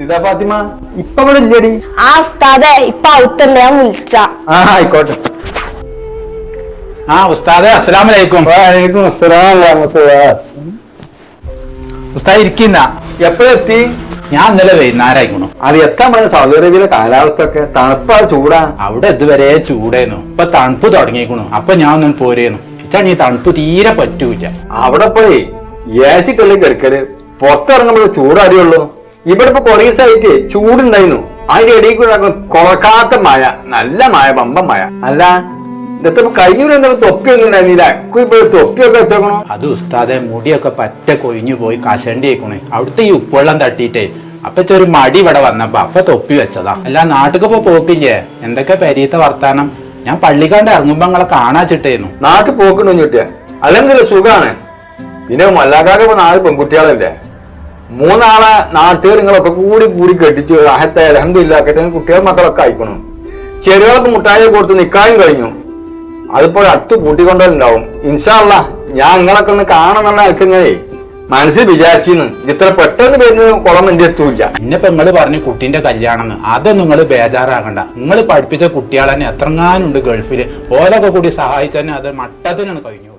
ഇതാ ഫാത്തിമ. ഇപ്പൊ ഇവിടെ ഇല്ലടി. ആ ഉസ്താദെ ഇപ്പൊ ഔത്തുണ്ട് ഞാൻ വിളിച്ച. ആ ആയിക്കോട്ടെ. ആ ഉസ്താദെ അസ്സലാം വലൈക്കും വാലേക്കും അസ്സലാം ഉസ്താദ് ഇരിക്കുന്ന. എപ്പോഴെത്തി ഞാൻ ഇന്നലെ വൈകുന്നേരമായിക്കണു അത് എത്താൻ പറഞ്ഞ സൗദി അറേബ്യയിലെ കാലാവസ്ഥ ഒക്കെ തണുപ്പാ ചൂടാ. അവിടെ ഇതുവരെ ചൂടേന്നു. ഇപ്പൊ തണുപ്പ് തുടങ്ങിയേക്കണു. അപ്പൊ ഞാൻ ഒന്നും പോരേന്നു. ഇച്ചാണ് ഈ തണുപ്പ് തീരെ പറ്റൂല അവിടെ പോയി ഏസിട്ടല്ലേ കിടക്കൽ? പുറത്തിറങ്ങുമ്പോൾ ചൂടറിയുള്ളൂ ഇവിടെ ഇപ്പൊ കൊറേ ദിവസമായിട്ട് ചൂടുണ്ടായിരുന്നു. അതിന്റെ ഇടയിൽ കൂടെ കുറക്കാത്ത മഴ നല്ല മഴ പമ്പ മഴ. അല്ല ഇന്നത്തെ കഴിഞ്ഞൂടെ എന്താ തൊപ്പിയൊന്നും ഉണ്ടായിരുന്നില്ല. ഇപ്പൊ തൊപ്പിയൊക്കെ വെച്ചേക്കണോ അത് ഉസ്താദെ മുടിയൊക്കെ പറ്റ കൊഴിഞ്ഞു പോയി കഷണ്ടി ആയിക്കണേ അവിടുത്തെ ഈ ഉപ്പുവെള്ളം തട്ടിയിട്ടേ അപ്പൊ ഒരു മടി ഇവിടെ വന്നപ്പോ അപ്പൊ തൊപ്പി വെച്ചതാ. അല്ല നാട്ടിലിപ്പോ പോക്കില്ലേ? എന്തൊക്കെ പെരീത്തെ വർത്താനം? ഞാൻ പള്ളിക്കാണ്ട് ഇറങ്ങുമ്പോ നിങ്ങളെ കാണാച്ചിട്ടേന്നു നാട്ടിൽ പോക്കണോ ചുട്ടിയ അല്ലെങ്കിൽ സുഖാണ്. പിന്നെ മല്ലാക്കാർക്ക് ഇപ്പൊ നാല് പെൺകുട്ടികളല്ലേ? മൂന്നാളെ നാട്ടുകാർ നിങ്ങളൊക്കെ കൂടി കൂടി കെട്ടിച്ചു അഹത്തെ അലഹമില്ലാക്കട്ടെ കുട്ടികൾ മക്കളൊക്കെ അയക്കണം ചെറുകളൊക്കെ മുട്ടായി കൊടുത്ത് നിക്കാനും കഴിഞ്ഞു. അതിപ്പോ അടുത്ത് കൂട്ടിക്കൊണ്ടുണ്ടാവും ഇൻഷാല്ല ഞാൻ നിങ്ങളൊക്കെ ഒന്ന് കാണണമെന്നുള്ള അയക്കുന്നേ മനസ്സിൽ വിചാരിച്ചിന്ന് ഇത്ര പെട്ടെന്ന് വരുന്ന കുളം എന്റെ എത്തൂല്ല ഇന്നിപ്പോ നിങ്ങൾ പറഞ്ഞു കുട്ടീന്റെ കല്യാണം അത് നിങ്ങൾ ബേജാറാകണ്ട. നിങ്ങൾ പഠിപ്പിച്ച കുട്ടികളെന്നെ എത്രങ്ങാനുണ്ട് ഗൾഫിൽ. ഓരൊക്കെ കൂടി സഹായിച്ചു തന്നെ അത് മട്ടത്തിനാണ് കഴിഞ്ഞു.